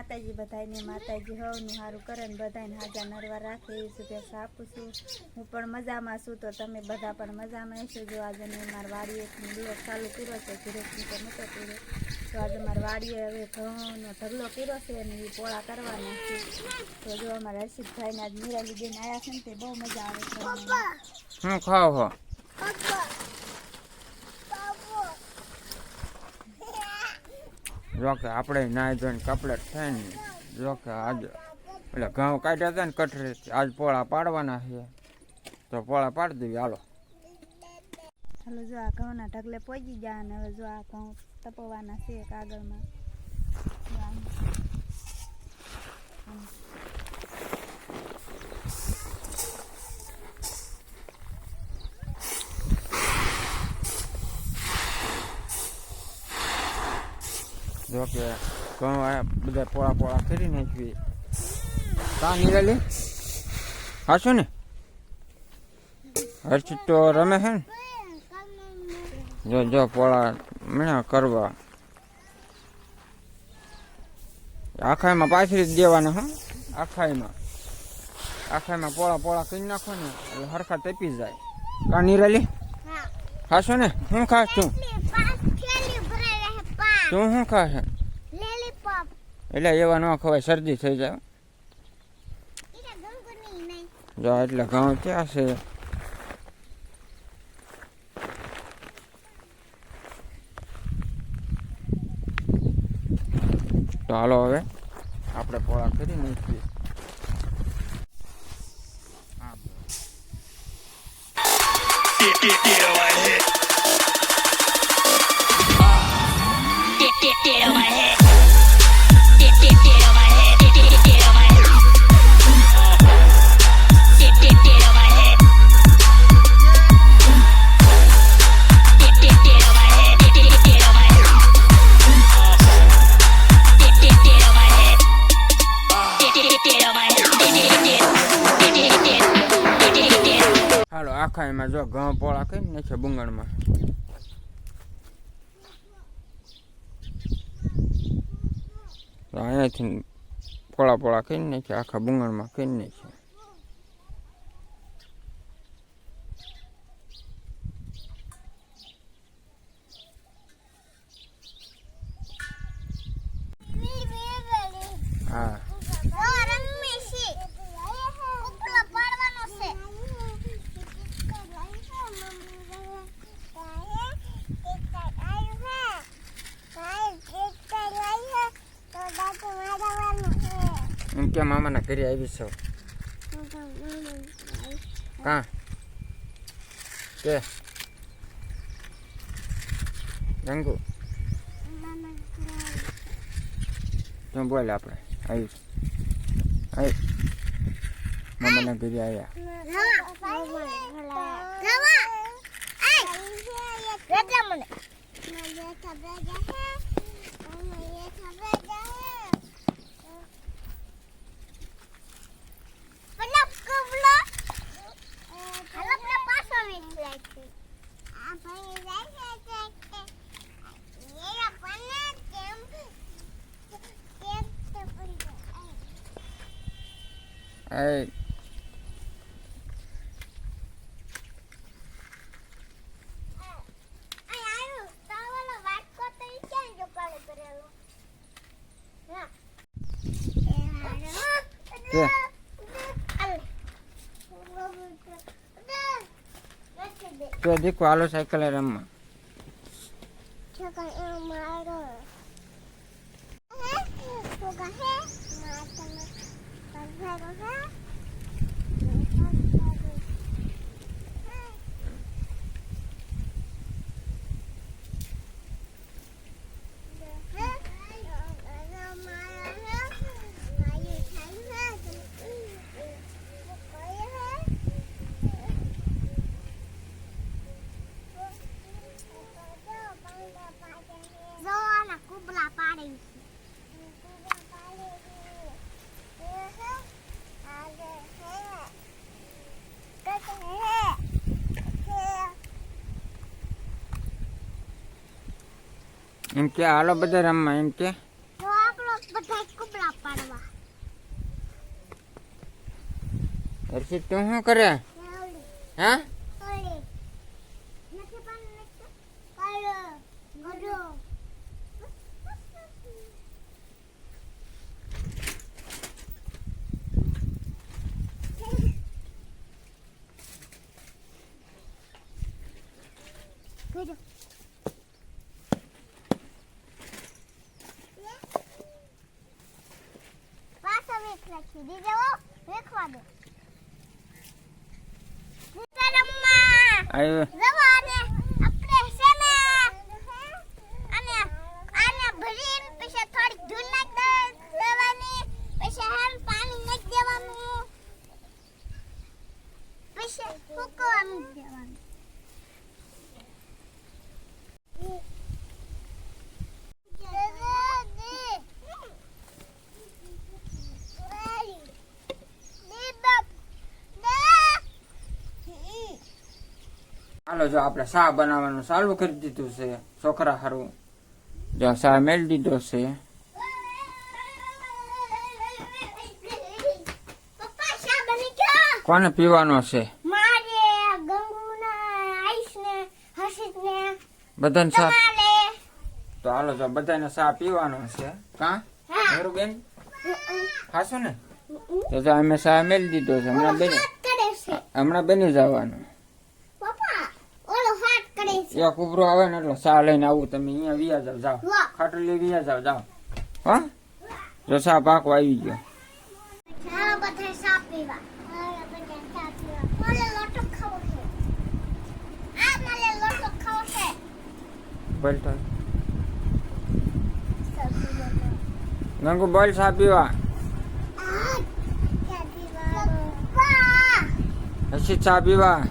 માતાજી બધાને માતાજી હવનું સારું કરે ને બધાને હાજા નરવા રાખે એ શુભેચ્છા આપું છું. હું પણ મજામાં છું, તો તમે બધા પણ મજામાં હશો. જો આજે મેં મારા વાડીએ બ્લોક ચાલુ કર્યો છે ધીરે ધીરે નહોતો કર્યો. તો આજે મારા વાડીએ હવે ઘઉંનો ઢગલો કર્યો છે અને એ પોળા કરવાના છે. તો જો અમારા હર્ષિતભાઈને આજ મીરાલી બેન આવ્યા છે ને તે બહુ મજા આવે છે. હું ખાવ હો જો કે આપણે નાહી ધોઈને કપલેટ થઈને, જોકે આજ, એટલે ઘઉં કાઢ્યા હતા ને કઠરે આજ પોળા પાડવાના છે. તો પોળા પાડી દઈએ, હાલો. હાલો, જો આ ઘઉંના ઢગલે પહોંચી ગયા અને હવે જો આ ઘઉં તપવાના છે કાગળમાં જો આમ. આમ. જો કે ઘઉં આ બધા પોળા પોળા કરી નાખવી કા નિરાલી? હાશું ને? હર્ષિત તો રમે છે ને? જો જો પોળા મીણા કરવા. આખાઈમાં પાછળ જ દેવાના હા. આખાઈમાં આખાઈમાં પોળા પોળા કરી નાખો ને એટલે હરખા તપી જાય. કા નિરાલી? ખાશો ને? શું ખાસ તું તું શું ખાશ? એટલે એવા ન ખવાય શરદી થઈ જાય. જો એટલે ઘઉં ક્યાં છે? તો હાલો હવે આપણે પોળા કરી નાખીએ. હા. Get get get on my head. Get get get on my head. Get get get on my head. Get get get on my head. Get get get on my head. Get get get on my head. Get get get on my head. Get get get on my head. Get get get. Get get get. Get get get. હાલો આખા એમાં જો ઘઉં પોળા કરી નાખે બુંગણમાં અહીંયાથી પોળા પોળા કરી નાખે આખા બુંગણમાં કરી નાખે. કે મામાના ઘરે આવી છો. કા? કે? રંગુ? તો બોલ આપણે આવી આવી મામાના ઘરે આવ્યા એ કે તો દીકુ હાલો સાયકલ રમવા. 가자. એમ કે હાલો બધા રમવા એમ કે. હર્ષિત તું શું કરે? હા? વીક લખી દીધો વેખવા દો આવ્યો હાલો જો આપણે શા બનાવવાનું ચાલુ કરી દીધું છે છોકરા હારું. જો શા મેળ દીધો છે. કોને પીવાનો છે? બધાને સા તો હાલો જો બધાને શા પીવાનો છે. કા? મારું બેન ખાશો ને? તો જો અમે સા મેળ દીધો છે. હમણાં બેન હમણાં બેની જવાનું. કરે કુબરો આવે ને એટલે સા લઈને આવું. તમે અહીંયા વિયા જાવ જાઓ. ખાટલી વિયા જાવ જાઓ. હા? જો સા પાકો આવી ગયો. છે. બોલ સા પીવા. હસી ચા પીવા.